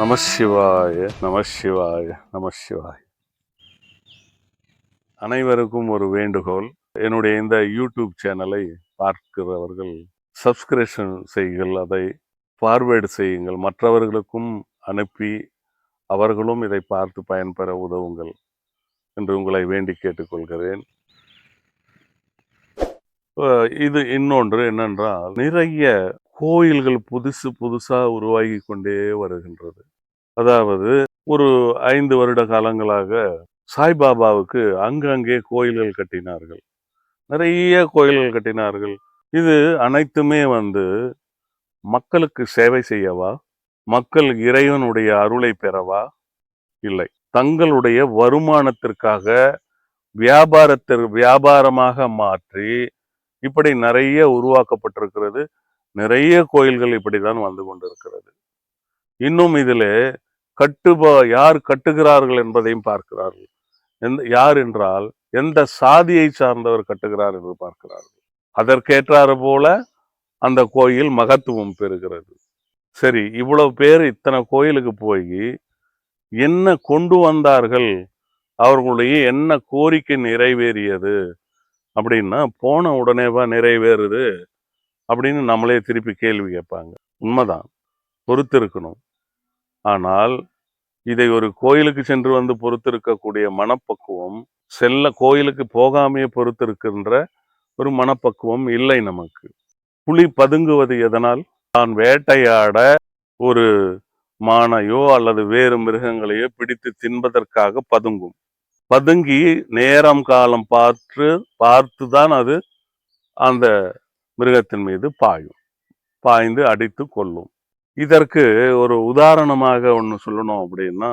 நமசிவாய நம சிவாய். அனைவருக்கும் ஒரு வேண்டுகோள். என்னுடைய இந்த யூடியூப் சேனலை பார்க்கிறவர்கள் சப்ஸ்கிரிப்ஷன் செய்யுங்கள் அதை ஃபார்வேர்டு செய்யுங்கள். மற்றவர்களுக்கும் அனுப்பி அவர்களும் இதை பார்த்து பயன்பெற உதவுங்கள் என்று உங்களை வேண்டி கேட்டுக்கொள்கிறேன். இது இன்னொன்று என்னென்றால் நிறைய கோயில்கள் புதுசு புதுசாக உருவாகி கொண்டே வருகின்றது. அதாவது ஒரு ஐந்து வருட காலங்களாக சாய்பாபாவுக்கு அங்கங்கே கோயில்கள் கட்டினார்கள். நிறைய கோயில்கள் கட்டினார்கள். இது அனைத்துமே வந்து மக்களுக்கு சேவை செய்யவா? மக்கள் இறைவனுடைய அருளை பெறவா? இல்லை. தங்களுடைய வருமானத்திற்காக வியாபாரத்திற்கு வியாபாரமாக மாற்றி இப்படி நிறைய உருவாக்கப்பட்டிருக்கிறது. நிறைய கோயில்கள் இப்படிதான் வந்து கொண்டிருக்கிறது. இன்னும் இதில் கட்டுபா யார் கட்டுகிறார்கள் என்பதையும் பார்க்கிறார்கள். எந்த யார் என்றால் எந்த சாதியை சார்ந்தவர் கட்டுகிறார் என்று பார்க்கிறார்கள். அதற்கேற்றாறு போல அந்த கோயில் மகத்துவம் பெறுகிறது. சரி இவ்வளவு பேர் இத்தனை கோயிலுக்கு போய் என்ன கொண்டு வந்தார்கள்? அவர்களுடைய என்ன கோரிக்கை நிறைவேறியது? அப்படின்னா போன உடனேவா நிறைவேறுது அப்படின்னு நம்மளே திருப்பி கேள்வி கேட்பாங்க. உண்மைதான். பொறுத்திருக்கணும். ஆனால் இதை ஒரு கோயிலுக்கு சென்று வந்து பொறுத்திருக்கக்கூடிய மனப்பக்குவம் செல்ல கோயிலுக்கு போகாமையே பொறுத்திருக்கின்ற ஒரு மனப்பக்குவம் இல்லை நமக்கு. புலி பதுங்குவது எதனால்? தான் வேட்டையாட ஒரு மானையோ அல்லது வேறு மிருகங்களையோ பிடித்து தின்பதற்காக பதுங்கும். பதுங்கி நேரம் காலம் பார்த்து பார்த்து தான் அது அந்த மிருகத்தின் மீது பாயும். பாய்ந்து அடித்து கொள்ளும் இதற்கு ஒரு உதாரணமாக ஒன்று சொல்லணும் அப்படின்னா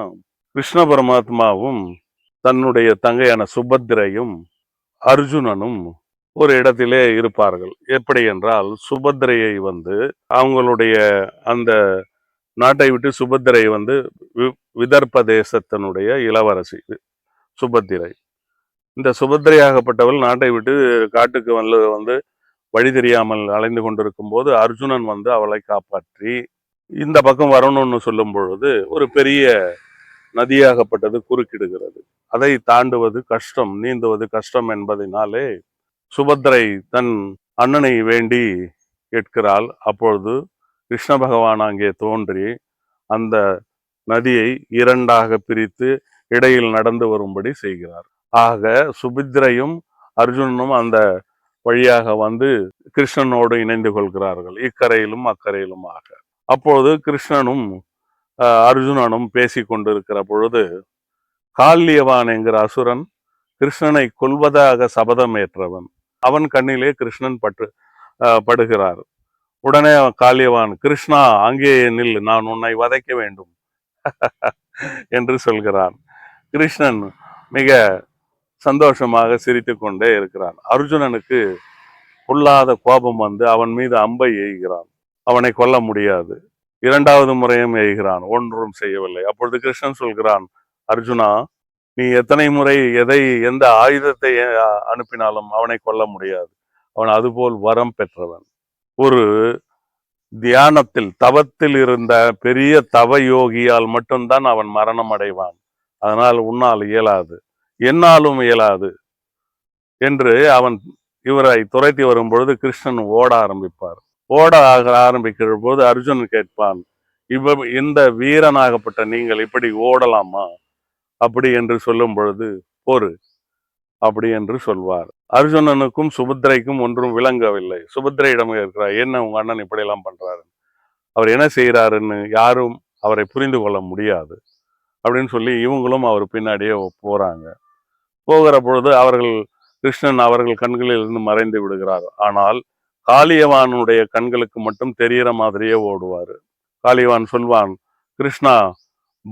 கிருஷ்ண பரமாத்மாவும் தன்னுடைய தங்கையான சுபத்திரையும் அர்ஜுனனும் ஒரு இடத்திலே இருப்பார்கள். எப்படி என்றால் சுபத்திரையை வந்து அவங்களுடைய அந்த நாட்டை விட்டு சுபத்திரை வந்து வி- விதர்ப்ப தேசத்தினுடைய இளவரசி சுபத்திரை இந்த சுபத்திரையாகப்பட்டவள் நாட்டை விட்டு காட்டுக்கு வந்து வந்து வழி தெரியாமல் அலைந்து கொண்டிருக்கும் போது அர்ஜுனன் வந்து அவளை காப்பாற்றி இந்த பக்கம் வரணும்னு சொல்லும் பொழுது ஒரு பெரிய நதியாகப்பட்டது குறுக்கிடுகிறது. அதை தாண்டுவது கஷ்டம் நீந்துவது கஷ்டம் என்பதனாலே சுபத்திரை தன் அண்ணனை வேண்டி கேட்கிறாள். அப்பொழுது கிருஷ்ண பகவான் அங்கே தோன்றி அந்த நதியை இரண்டாக பிரித்து இடையில் நடந்து வரும்படி செய்கிறார். ஆக சுபித்ரையும் அர்ஜுனனும் அந்த வழியாக வந்து கிருஷ்ணனோடு இணைந்து கொள்கிறார்கள். இக்கரையிலும் அக்கரையிலுமாக அப்பொழுது கிருஷ்ணனும் அஹ், அர்ஜுனனும் பேசி கொண்டிருக்கிற பொழுது கால்யவான் என்கிற அசுரன் கிருஷ்ணனை கொல்வதாக சபதம் ஏற்றவன். அவன் கண்ணிலே கிருஷ்ணன் பட்டு படுகிறார். உடனே காளியவான் கிருஷ்ணா அங்கே நில் நான் உன்னை வதைக்க வேண்டும் என்று சொல்கிறான். கிருஷ்ணன் மிக சந்தோஷமாக சிரித்து கொண்டே இருக்கிறான். அர்ஜுனனுக்கு பொல்லாத கோபம் வந்து அவன் மீது அம்பை எய்கிறான். அவனை கொல்ல முடியாது. இரண்டாவது முறையும் எய்கிறான். ஒன்றும் செய்யவில்லை. அப்பொழுது கிருஷ்ணன் சொல்கிறான் அர்ஜுனா நீ எத்தனை முறை எதை எந்த ஆயுதத்தை அனுப்பினாலும் அவனை கொல்ல முடியாது. அவன் அதுபோல் வரம் பெற்றவன். ஒரு தியானத்தில் தவத்தில் இருந்த பெரிய தவ யோகியால் மட்டும்தான் அவன் மரணம் அடைவான். அதனால் உன்னால் இயலாது. என்னாலும் இயலாது என்று அவன் இவரை துரைத்தி வரும் பொழுது கிருஷ்ணன் ஓட ஆரம்பிப்பார். ஓட ஆக ஆரம்பிக்கிற போது அர்ஜுனன் கேட்பான் இவ இந்த வீரனாகப்பட்ட நீங்கள் இப்படி ஓடலாமா? அப்படி என்று சொல்லும் பொழுது பொறு அப்படி என்று சொல்வார். அர்ஜுனனுக்கும் சுபத்திரைக்கும் ஒன்றும் விளங்கவில்லை. சுபத்ரையிடம் இருக்கிறார். என்ன உங்க அண்ணன் இப்படி எல்லாம் பண்றாரு? அவர் என்ன செய்யறாருன்னு யாரும் அவரை புரிந்து கொள்ள முடியாது. அப்படின்னு சொல்லி இவங்களும் அவர் பின்னாடியே போறாங்க. போகிற பொழுது அவர்கள் கிருஷ்ணன் அவர்கள் கண்களில் இருந்து மறைந்து விடுகிறார். ஆனால் காளியவானுடைய கண்களுக்கு மட்டும் தெரிகிற மாதிரியே ஓடுவார். காளியவான் சொல்வான் கிருஷ்ணா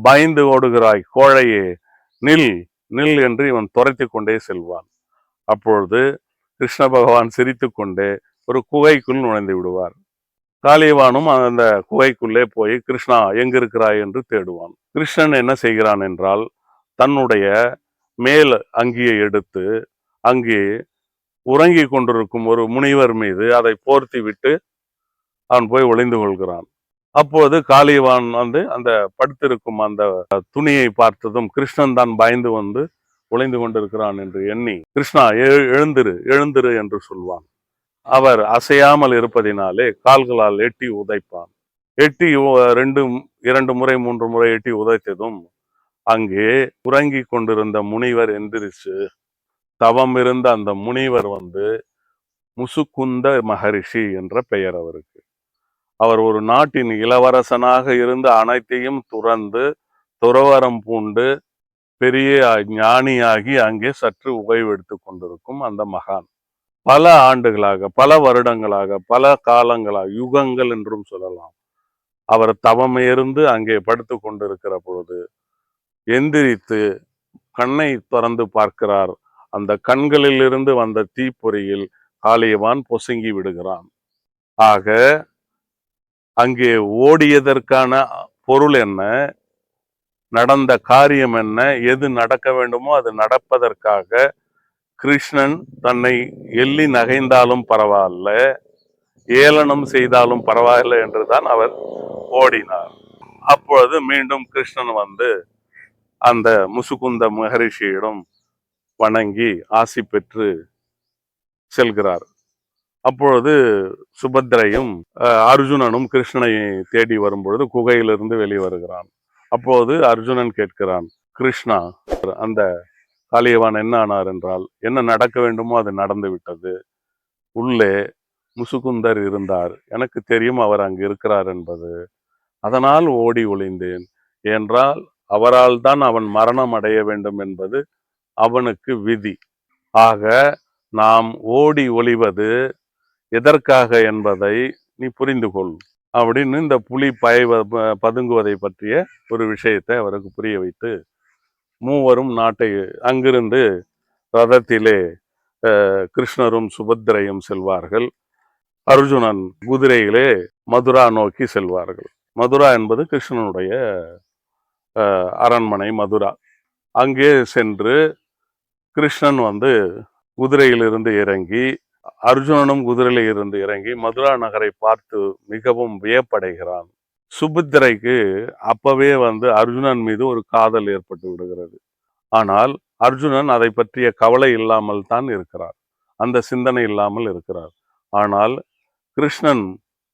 பயந்து ஓடுகிறாய் கோழையே நில் நில் என்று இவன் துரைத்து கொண்டே செல்வான். அப்பொழுது கிருஷ்ண பகவான் சிரித்து கொண்டே ஒரு குகைக்குள் நுழைந்து விடுவார். காளியவானும் அந்த குகைக்குள்ளே போய் கிருஷ்ணா எங்கிருக்கிறாய்? என்று தேடுவான். கிருஷ்ணன் என்ன செய்கிறான் என்றால் தன்னுடைய மேல் அங்கியை எடுத்து அங்கே உறங்கிக் கொண்டிருக்கும் ஒரு முனிவர் மீது அதை போர்த்தி விட்டு அவன் போய் ஒளிந்து கொள்கிறான். அப்போது காளியவான் வந்து அந்த படுத்திருக்கும் அந்த துணியை பார்த்ததும் கிருஷ்ணன் தான் பயந்து வந்து ஒளிந்து கொண்டிருக்கிறான் என்று எண்ணி கிருஷ்ணா எழுந்திரு எழுந்திரு என்று சொல்வான். அவர் அசையாமல் இருப்பதினாலே கால்களால் எட்டி உதைப்பான். எட்டி ரெண்டு இரண்டு முறை மூன்று முறை எட்டி உதைத்ததும் அங்கே உறங்கி கொண்டிருந்த முனிவர் எந்திரிச்சு தவம் இருந்த அந்த முனிவர் வந்து முசுக்குந்த மகரிஷி என்ற பெயர் அவருக்கு. அவர் ஒரு நாட்டின் இளவரசனாக இருந்து அனைத்தையும் துறந்து துறவரம் பூண்டு பெரிய ஞானியாகி அங்கே சற்று ஓய்வெடுத்து கொண்டிருக்கும் அந்த மகான். பல ஆண்டுகளாக பல வருடங்களாக பல காலங்களாக யுகங்கள் என்றும் சொல்லலாம். அவர் தவம் இருந்து அங்கே படுத்து கொண்டிருக்கிற பொழுது எந்திரித்து கண்ணை திறந்து பார்க்கிறார். அந்த கண்களிலிருந்து வந்த தீப்பொறியில் காளியவான் பொசுங்கி விடுகிறான். ஆக அங்கே ஓடியதற்கான பொருள் என்ன? நடந்த காரியம் என்ன? எது நடக்க வேண்டுமோ அது நடப்பதற்காக கிருஷ்ணன் தன்னை எள்ளி நகைந்தாலும் பரவாயில்ல ஏளனம் செய்தாலும் பரவாயில்லை என்றுதான் அவர் ஓடினார். அப்பொழுது மீண்டும் கிருஷ்ணன் வந்து அந்த முசுகுந்த மகரிஷியிடம் வணங்கி ஆசி பெற்று செல்கிறார். அப்பொழுது சுபத்திரையும் அர்ஜுனனும் கிருஷ்ணனை தேடி வரும்பொழுது குகையிலிருந்து வெளிவருகிறான். அப்போது அர்ஜுனன் கேட்கிறான் கிருஷ்ணா அந்த காளியவான் என்ன ஆனார் என்றால் என்ன நடக்க வேண்டுமோ அது நடந்து விட்டது. உள்ளே முசுகுந்தர் இருந்தார். எனக்கு தெரியும் அவர் அங்கு இருக்கிறார் என்பது. அதனால் ஓடி ஒளிந்தேன். என்றால் அவரால் தான் அவன் மரணம் அடைய வேண்டும் என்பது அவனுக்கு விதி. ஆக நாம் ஓடி ஒளிவது எதற்காக என்பதை நீ புரிந்து கொள் அப்படின்னு இந்த புலி பய பதுங்குவதை பற்றிய ஒரு விஷயத்தை அவருக்கு புரிய வைத்து மூவரும் நாட்டை அங்கிருந்து ரதத்திலே கிருஷ்ணரும் சுபத்திரையும் செல்வார்கள். அர்ஜுனன் குதிரையிலே மதுரா நோக்கி செல்வார்கள். மதுரா என்பது கிருஷ்ணனுடைய அரண்மனை மதுரா. அங்கே சென்று கிருஷ்ணன் வந்து குதிரையிலிருந்து இறங்கி அர்ஜுனனும் குதிரையில் இருந்து இறங்கி மதுரா நகரை பார்த்து மிகவும் வியப்படைகிறான். சுபத்திரைக்கு அப்பவே வந்து அர்ஜுனன் மீது ஒரு காதல் ஏற்பட்டு விடுகிறது. ஆனால் அர்ஜுனன் அதை பற்றிய கவலை இல்லாமல் தான் இருக்கிறார். அந்த சிந்தனை இல்லாமல் இருக்கிறார். ஆனால் கிருஷ்ணன்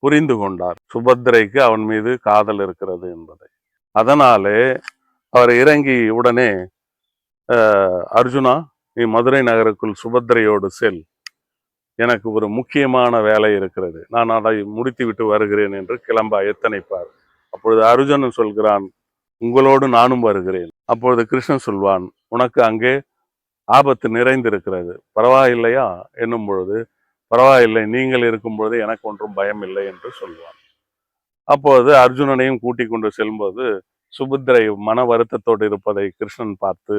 புரிந்து கொண்டார் சுபத்திரைக்கு அவன் மீது காதல் இருக்கிறது என்பதை. அதனாலே அவர் இறங்கி உடனே அர்ஜுனா நீ மதுரை நகருக்குள் சுபத்திரையோடு செல். எனக்கு ஒரு முக்கியமான வேலை இருக்கிறது. நான் அதை முடித்து விட்டு வருகிறேன் என்று கிளம்ப எத்தனைப்பார்? அப்பொழுது அர்ஜுனன் சொல்கிறான் உங்களோடு நானும் வருகிறேன். அப்பொழுது கிருஷ்ணன் சொல்வான் உனக்கு அங்கே ஆபத்து நிறைந்திருக்கிறது. பரவாயில்லையா? என்னும் பொழுது பரவாயில்லை நீங்கள் இருக்கும் பொழுது எனக்கு ஒன்றும் பயம் இல்லை என்று சொல்வான். அப்போது அர்ஜுனனையும் கூட்டிக் கொண்டு செல்லும்போது சுபத்திரை மன வருத்தத்தோடு இருப்பதை கிருஷ்ணன் பார்த்து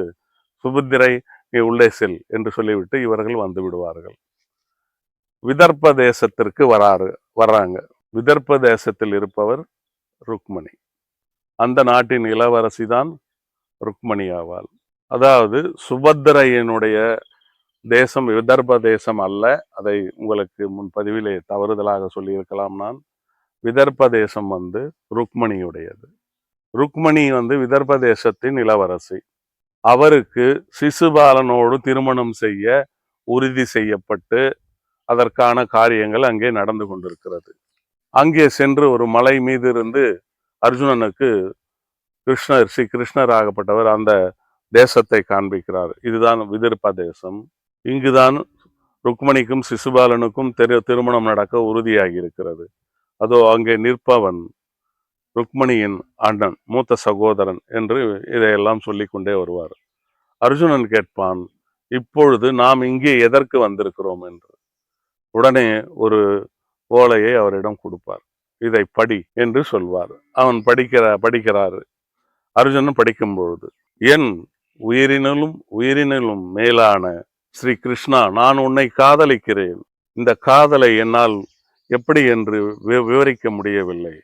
சுபத்திரை நீ உள்ளே செல் என்று சொல்லிவிட்டு இவர்கள் வந்து விடுவார்கள். விதர்ப்ப தேசத்திற்கு வராரு வர்றாங்க. விதர்ப்ப தேசத்தில் இருப்பவர் ருக்மணி. அந்த நாட்டின் இளவரசி தான் ருக்மணி ஆவாள். அதாவது சுபத்திரையினுடைய தேசம் விதர்ப தேசம் அல்ல. அதை உங்களுக்கு முன்பதிவிலே தவறுதலாக சொல்லியிருக்கலாம் நான். விதர்ப்ப தேசம் வந்து ருக்மணியுடையது. ருக்மணி வந்து விதர்ப்ப தேசத்தின் இளவரசி. அவருக்கு சிசுபாலனோடு திருமணம் செய்ய உறுதி செய்யப்பட்டு அதற்கான காரியங்கள் அங்கே நடந்து கொண்டிருக்கிறது. அங்கே சென்று ஒரு மலை மீது இருந்து அர்ஜுனனுக்கு கிருஷ்ணர் ஸ்ரீ கிருஷ்ணர் ஆகப்பட்டவர் அந்த தேசத்தை காண்பிக்கிறார். இதுதான் விதிர்ப்ப தேசம். இங்குதான் ருக்மணிக்கும் சிசுபாலனுக்கும் தெரு திருமணம் நடக்க உறுதியாகி இருக்கிறது அதோ அங்கே நிற்பவன் ருக்மணியின் அண்ணன் மூத்த சகோதரன் என்று இதையெல்லாம் சொல்லி கொண்டே வருவார். அர்ஜுனன் கேட்பான் இப்பொழுது நாம் இங்கே எதற்கு வந்திருக்கிறோம்? என்று. உடனே ஒரு ஓலையை அவரிடம் கொடுப்பார். இதை படி என்று சொல்வார். அவன் படிக்கிற படிக்கிறார். அர்ஜுனன் படிக்கும் பொழுது என் உயிரினிலும் உயிரினிலும் மேலான ஸ்ரீ கிருஷ்ணா நான் உன்னை காதலிக்கிறேன். இந்த காதலை என்னால் எப்படி என்று வி- விவரிக்க முடியவில்லை.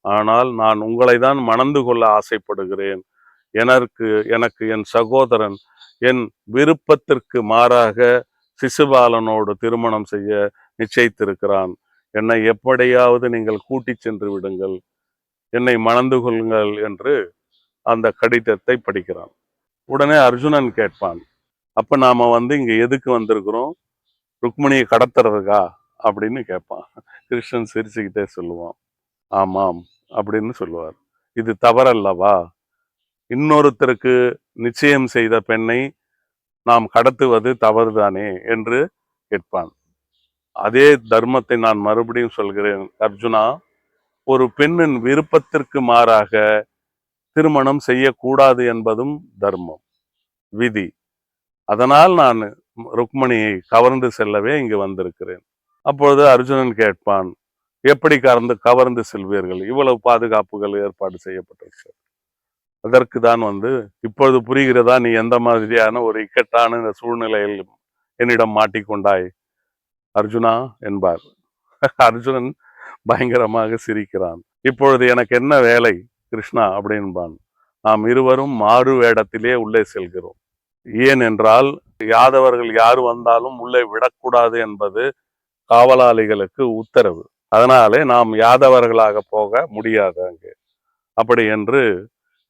ஆனால் நான் உங்களை தான் மணந்து கொள்ள ஆசைப்படுகிறேன். எனக்கு எனக்கு என் சகோதரன் என் விருப்பத்திற்கு மாறாக சிசுபாலனோடு திருமணம் செய்ய நிச்சயித்திருக்கிறான். என்னை எப்படியாவது நீங்கள் கூட்டிச் சென்று விடுங்கள். என்னை மணந்து கொள்ளுங்கள் என்று அந்த கடிதத்தை படிக்கிறான். உடனே அர்ஜுனன் கேட்பான் அப்ப நாம வந்து இங்க எதுக்கு வந்திருக்கிறோம்? ருக்மிணியை கடத்துறதுக்கா? அப்படின்னு கேட்பான். கிருஷ்ணன் சிரிச்சுக்கிட்டே சொல்லுவான் ஆமாம் அப்படின்னு சொல்லுவார். இது தவறல்லவா? இன்னொருத்தருக்கு நிச்சயம் செய்த பெண்ணை நாம் கடத்துவது தவறுதானே என்று கேட்பான். அதே தர்மத்தை நான் மறுபடியும் சொல்கிறேன். அர்ஜுனா ஒரு பெண்ணின் விருப்பத்திற்கு மாறாக திருமணம் செய்யக்கூடாது என்பதும் தர்மம் விதி. அதனால் நான் ருக்மணியை கவர்ந்து செல்லவே இங்கு வந்திருக்கிறேன். அப்பொழுது அர்ஜுனன் கேட்பான் எப்படி கவர்ந்து கவர்ந்து செல்வீர்கள்? இவ்வளவு பாதுகாப்புகள் ஏற்பாடு செய்யப்பட்டிருக்கிறது. அதற்கு தான் வந்து இப்பொழுது புரிகிறதா? நீ எந்த மாதிரியான ஒரு இக்கட்டான இந்த சூழ்நிலையில் என்னிடம் மாட்டிக்கொண்டாய்? அர்ஜுனா என்பார். அர்ஜுனன் பயங்கரமாக சிரிக்கிறான். இப்பொழுது எனக்கு என்ன வேலை கிருஷ்ணா? அப்படின்பான். நாம் இருவரும் மாறு வேடத்திலே உள்ளே செல்கிறோம். ஏன் என்றால் யாதவர்கள் யார் வந்தாலும் உள்ளே விடக்கூடாது என்பது காவலாளிகளுக்கு உத்தரவு. அதனாலே நாம் யாதவர்களாக போக முடியாது அங்கே. அப்படி என்று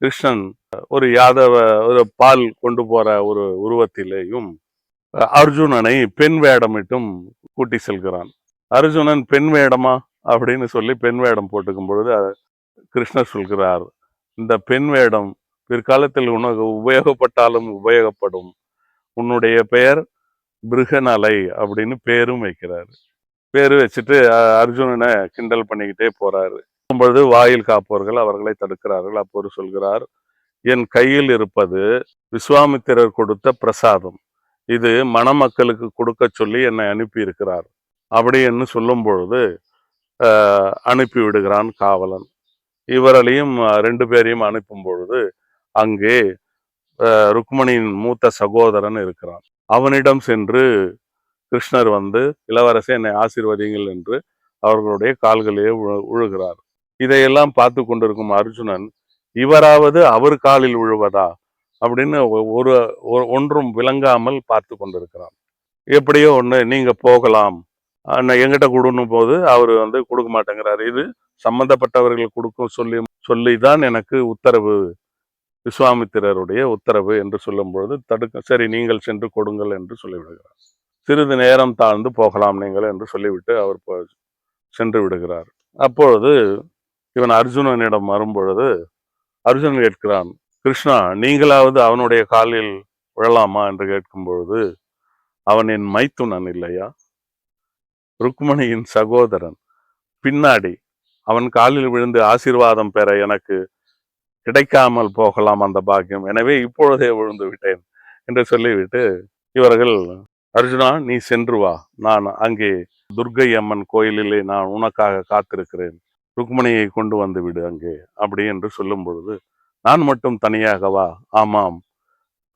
கிருஷ்ணன் ஒரு யாதவ ஒரு பால் கொண்டு போற ஒரு உருவத்திலேயும் அர்ஜுனனை பெண் வேடமிட்டும் கூட்டி செல்கிறான். அர்ஜுனன் பெண் வேடமா அப்படின்னு சொல்லி பெண் வேடம் போட்டுக்கும் பொழுது கிருஷ்ணர் சொல்கிறார் இந்த பெண் வேடம் பிற்காலத்தில் உனக்கு உபயோகப்பட்டாலும் உபயோகப்படும். உன்னுடைய பெயர் பிருகநலை அப்படின்னு பேரும் வைக்கிறாரு. பேரு வச்சுட்டு அர்ஜுனனை கிண்டல் பண்ணிக்கிட்டே போறாரு. பொழுது வாயில் காப்பவர்கள் அவர்களை தடுக்கிறார்கள். அப்போது சொல்கிறார் என் கையில் இருப்பது விஸ்வாமித்திரர் கொடுத்த பிரசாதம். இது மணமக்களுக்கு கொடுக்க சொல்லி என்னை அனுப்பி இருக்கிறார் அப்படின்னு சொல்லும் பொழுது அஹ், அனுப்பி விடுகிறான் காவலன். இவர்களையும் ரெண்டு பேரையும் அனுப்பும் பொழுது அங்கே ருக்மணியின் மூத்த சகோதரன் இருக்கிறான். அவனிடம் சென்று கிருஷ்ணர் வந்து இளவரசே என்னை ஆசீர்வதிங்கள் என்று அவர்களுடைய கால்களிலே உழுகிறார். இதையெல்லாம் பார்த்து கொண்டிருக்கும் அர்ஜுனன் இவராவது அவர் காலில் விழுவதா? அப்படின்னு ஒரு ஒ- ஒன்றும் விளங்காமல் பார்த்து கொண்டிருக்கிறான். எப்படியோ ஒன்று நீங்கள் போகலாம். எங்கிட்ட கொடுணும் போது அவர் வந்து கொடுக்க மாட்டேங்கிறாரு. இது சம்பந்தப்பட்டவர்கள் கொடுக்கும் சொல்லி சொல்லி தான் எனக்கு உத்தரவு. விஸ்வாமித்திரருடைய உத்தரவு என்று சொல்லும் பொழுது தடுக்க சரி நீங்கள் சென்று கொடுங்கள் என்று சொல்லிவிடுகிறார். சிறிது நேரம் தாழ்ந்து போகலாம் நீங்கள் என்று சொல்லிவிட்டு அவர் போ- சென்று விடுகிறார். அப்பொழுது இவன் அர்ஜுனனிடம் வரும்பொழுது அர்ஜுனன் கேட்கிறான் கிருஷ்ணா நீங்களாவது அவனுடைய காலில் விழலாமா? என்று கேட்கும் பொழுது அவன் என் மைத்துனன் இல்லையா? ருக்மணியின் சகோதரன். பின்னாடி அவன் காலில் விழுந்து ஆசீர்வாதம் பெற எனக்கு கிடைக்காமல் போகலாம் அந்த பாக்கியம். எனவே இப்பொழுதே விழுந்து விட்டேன் என்று சொல்லிவிட்டு இவர்கள் அர்ஜுனா நீ சென்று வா. நான் அங்கே துர்க்கை அம்மன் கோயிலிலே நான் உனக்காக காத்திருக்கிறேன். ருக்மணியை கொண்டு வந்து விடு அங்கே அப்படி என்று சொல்லும் பொழுது நான் மட்டும் தனியாக வா. ஆமாம்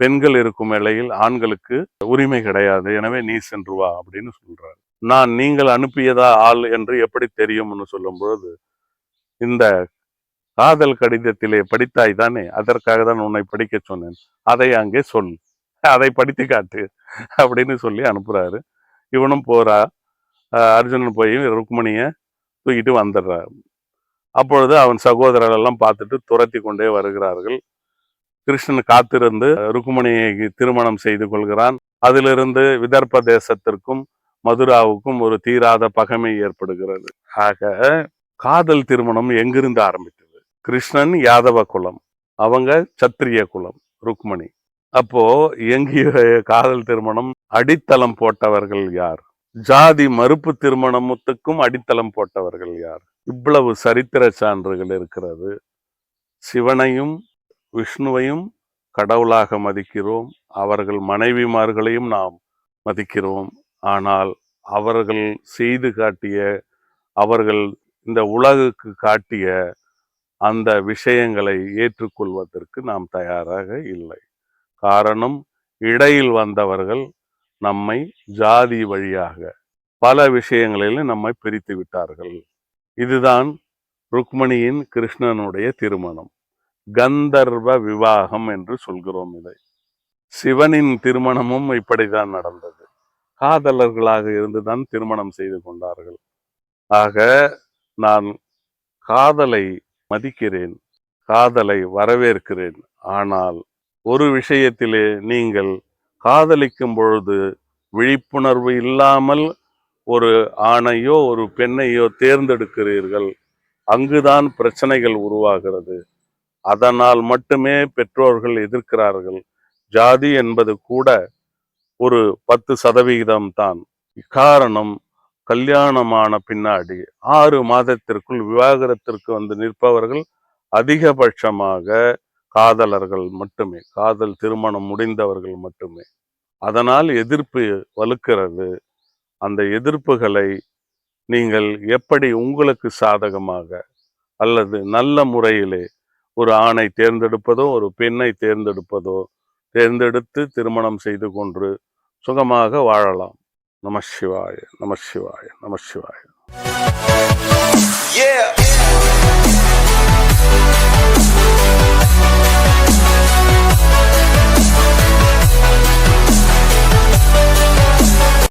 பெண்கள் இருக்கும் வேளையில் ஆண்களுக்கு உரிமை கிடையாது. எனவே நீ சென்று வா அப்படின்னு சொல்றாரு. நான் நீங்கள் அனுப்பியதா ஆள் என்று எப்படி தெரியும்னு சொல்லும் பொழுது இந்த காதல் கடிதத்திலே படித்தாய் தானே அதற்காக தான் உன்னை படிக்க சொன்னேன். அதை அங்கே சொல் அதை படித்து காட்டு அப்படின்னு சொல்லி அனுப்புறாரு. இவனும் போறா. அர்ஜுனன் போய் ருக்மணியை தூக்கிட்டு வந்துடுறார். அப்பொழுது அவன் சகோதரர்கள் எல்லாம் பார்த்துட்டு துரத்தி கொண்டே வருகிறார்கள். கிருஷ்ணன் காத்திருந்து ருக்மணியை திருமணம் செய்து கொள்கிறான். அதிலிருந்து விதர்ப்ப தேசத்திற்கும் மதுராவுக்கும் ஒரு தீராத பகைமை ஏற்படுகிறது. ஆக காதல் திருமணம் எங்கிருந்து ஆரம்பித்தது? கிருஷ்ணன் யாதவ குலம் அவங்க சத்திரிய குலம் ருக்மணி. அப்போ எங்கிய காதல் திருமணம் அடித்தளம் போட்டவர்கள் யார்? ஜாதி மறுப்பு திருமணத்துக்கும் அடித்தளம் போட்டவர்கள் யார்? இவ்வளவு சரித்திர சான்றுகள் இருக்கிறது. சிவனையும் விஷ்ணுவையும் கடவுளாக மதிக்கிறோம். அவர்கள் மனைவிமார்களையும் நாம் மதிக்கிறோம். ஆனால் அவர்கள் செய்து காட்டிய அவர்கள் இந்த உலகுக்கு காட்டிய அந்த விஷயங்களை ஏற்றுக்கொள்வதற்கு நாம் தயாராக இல்லை. காரணம் இடையில் வந்தவர்கள் நம்மை ஜாதி வழியாக பல விஷயங்களில் நம்மை பிரித்து விட்டார்கள். இதுதான் ருக்மணியின் கிருஷ்ணனுடைய திருமணம். கந்தர்வ விவாகம் என்று சொல்கிறோம் இதை. சிவனின் திருமணமும் இப்படிதான் நடந்தது. காதலர்களாக இருந்துதான் திருமணம் செய்து கொண்டார்கள். ஆக நான் காதலை மதிக்கிறேன் காதலை வரவேற்கிறேன். ஆனால் ஒரு விஷயத்திலே நீங்கள் காதலிக்கும் பொழுது விழிப்புணர்வு இல்லாமல் ஒரு ஆணையோ ஒரு பெண்ணையோ தேர்ந்தெடுக்கிறீர்கள் அங்குதான் பிரச்சனைகள் உருவாகிறது. அதனால் மட்டுமே பெற்றோர்கள் எதிர்க்கிறார்கள். ஜாதி என்பது கூட ஒரு பத்து சதவிகிதம் தான். காரணம் கல்யாணமான பின்னாடி ஆறு மாதத்திற்குள் விவாகரத்திற்கு வந்து நிற்பவர்கள் அதிகபட்சமாக காதலர்கள் மட்டுமே காதல் திருமணம் முடிந்தவர்கள் மட்டுமே. அதனால் எதிர்ப்பு வலுக்கிறது. அந்த எதிர்ப்புகளை நீங்கள் எப்படி உங்களுக்கு சாதகமாக அல்லது நல்ல முறையிலே ஒரு ஆணை தேர்ந்தெடுப்பதோ ஒரு பெண்ணை தேர்ந்தெடுப்பதோ தேர்ந்தெடுத்து திருமணம் செய்து கொண்டு சுகமாக வாழலாம். நம சிவாய நம சிவாய நம சிவாய. Yeah.